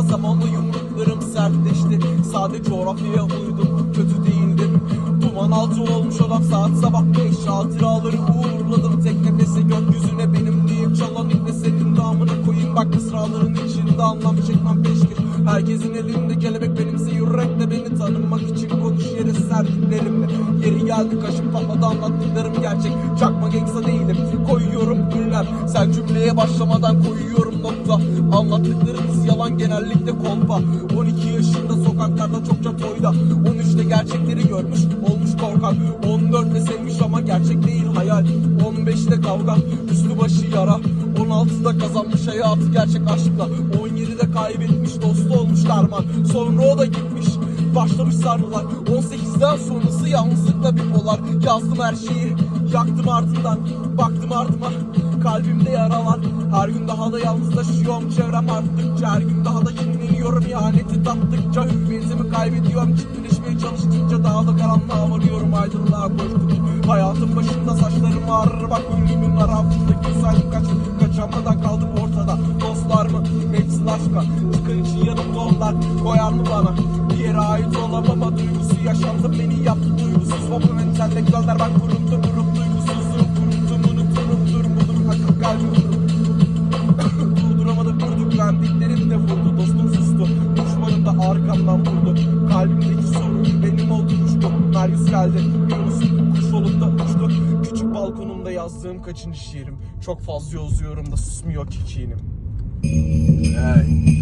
ama zamanla yumruklarım sertleşti. Sade coğrafyaya uydum kötü değildim. Duman altı olmuş olan saat sabah beş. Hatıraları uğurladım tek nefese gökyüzüne benim diyeyim. Çalan ipne senin damına koyayım. Bak mısraların içinde anlam çekmem peşkir Herkesin elinde kelebek benimse yürekle beni tanımak için konuş yere serdiklerimle Yeri geldi kaşım patladı anlattıklarım gerçek. Çakma gangsta değilim. Koyuyorum ünlem Sen cümleye başlamadan koyuyorum nokta. Anlattıklarınız yalan genellikle kolpa 12 yaşında sokaklarda çokça toyda. 13'te gerçekleri görmüş olmuş korkak 14'te sevmiş ama gerçek değil hayal. 15'te kavga üstü başı yara. 16'da kazanmış hayatı gerçek aşkla. 17'de kaybetmiş dostu olmuş derman. Sonra o da gitmiş başlamış sarmalar. 18'den sonrası yalnızlıkla bipolar. Yazdım her şeyi yaktım ardından Baktım ardıma. Kalbimde yaralar Her gün daha da yalnızlaşıyorum. Çevrem arttıkça Her gün daha da kinleniyorum ihaneti tattıkça Hüviyetimi kaybediyorum. Ciddileşmeye çalıştıkça Daha da karanlığa varıyorum. Aydınlığa koştukça Hayatın başında saçlarım ağrır. Bak ölümün arafındaki saydım kaç Kaçamadan kaldım ortada. Dostlar mı? Hepsi laşka Çıkın için yanımda onlar. Koyar mı bana? Bir yere ait olamama duygusu yaşandı. Beni yaptı duygusuz. Vapur entelektüeller ben kurumdu geldi. Kuş olup da uçtu Küçük balkonumda yazdığım kaçıncı şiirim? Çok fazla yazıyorum da susmuyor kikinim Hey